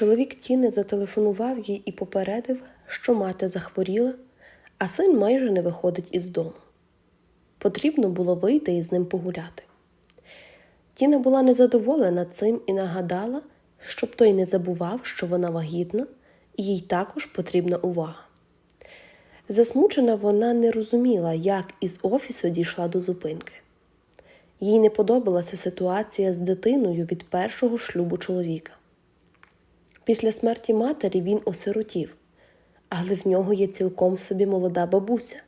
Чоловік Тіни зателефонував їй і попередив, що мати захворіла, а син майже не виходить із дому. Потрібно було вийти і з ним погуляти. Тіна була незадоволена цим і нагадала, щоб той не забував, що вона вагітна, і їй також потрібна увага. Засмучена вона не розуміла, як із офісу дійшла до зупинки. Їй не подобалася ситуація з дитиною від першого шлюбу чоловіка. Після смерті матері він осиротів, але в нього є цілком собі молода бабуся.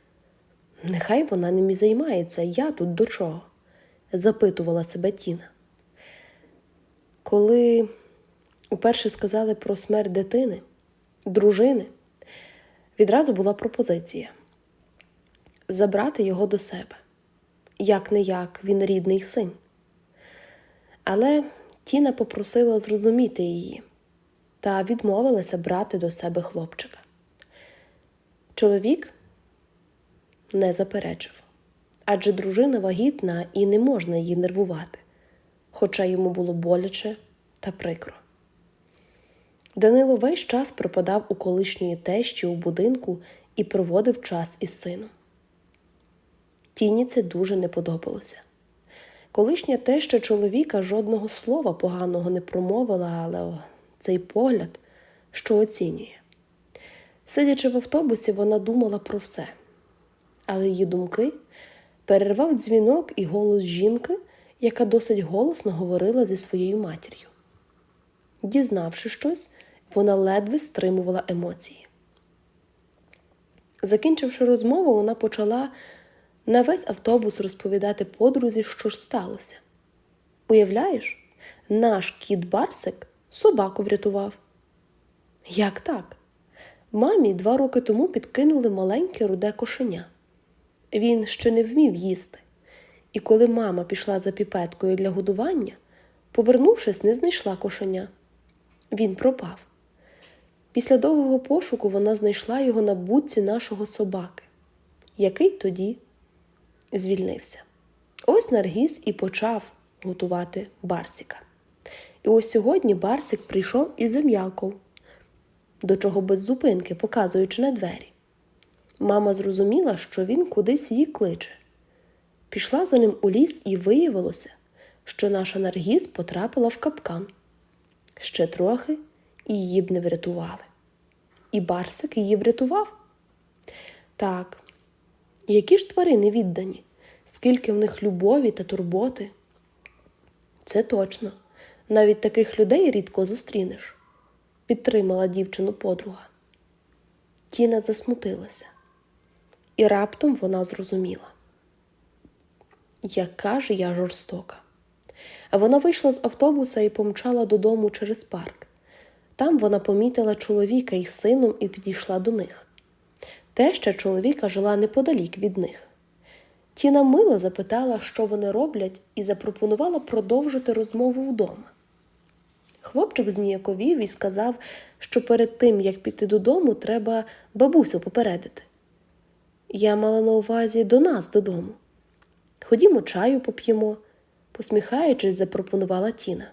Нехай вона ним і займається, я тут до чого? запитувала себе Тіна. Коли уперше сказали про смерть дитини, дружини, відразу була пропозиція забрати його до себе. Як не як він рідний син. Але Тіна попросила зрозуміти її та відмовилася брати до себе хлопчика. Чоловік не заперечив, адже дружина вагітна і не можна її нервувати, хоча йому було боляче та прикро. Данило весь час пропадав у колишньої тещі у будинку і проводив час із сином. Тіні це дуже не подобалося. Колишня теща чоловіка жодного слова поганого не промовила, але цей погляд, що оцінює. Сидячи в автобусі, вона думала про все, але її думки перервав дзвінок і голос жінки, яка досить голосно говорила зі своєю матір'ю. Дізнавши щось, вона ледве стримувала емоції. Закінчивши розмову, вона почала на весь автобус розповідати подрузі, що ж сталося. Уявляєш, наш кіт Барсик собаку врятував. Як так? Мамі два роки тому підкинули маленьке руде кошеня. Він ще не вмів їсти, і коли мама пішла за піпеткою для годування, повернувшись, не знайшла кошеня. Він пропав. Після довгого пошуку вона знайшла його на будці нашого собаки, який тоді звільнився. Ось Наргіз і почав готувати Барсіка. І ось сьогодні Барсик прийшов і зам'яков, до чого без зупинки, показуючи на двері. Мама зрозуміла, що він кудись її кличе. Пішла за ним у ліс і виявилося, що наша Наргіз потрапила в капкан. Ще трохи і її б не врятували. І Барсик її врятував. Так, які ж тварини віддані, скільки в них любові та турботи? Це точно, навіть таких людей рідко зустрінеш, підтримала дівчину подруга. Тіна засмутилася, і раптом вона зрозуміла, яка ж я жорстока. Вона вийшла з автобуса і помчала додому через парк. Там вона помітила чоловіка із сином і підійшла до них. Теща чоловіка жила неподалік від них. Тіна мило запитала, що вони роблять, і запропонувала продовжити розмову вдома. Хлопчик зніяковів і сказав, що перед тим, як піти додому, треба бабусю попередити. Я мала на увазі до нас додому. Ходімо, чаю поп'ємо, посміхаючись, запропонувала Тіна.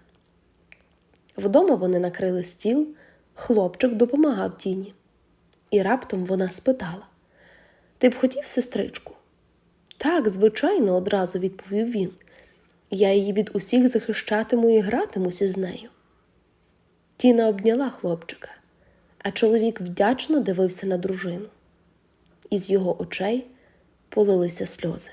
Вдома вони накрили стіл, хлопчик допомагав тіні. І раптом вона спитала: Ти б хотів сестричку? Так, звичайно, одразу відповів він. Я її від усіх захищатиму і гратимуся з нею. Тіна обняла хлопчика, а чоловік вдячно дивився на дружину. Із його очей полилися сльози.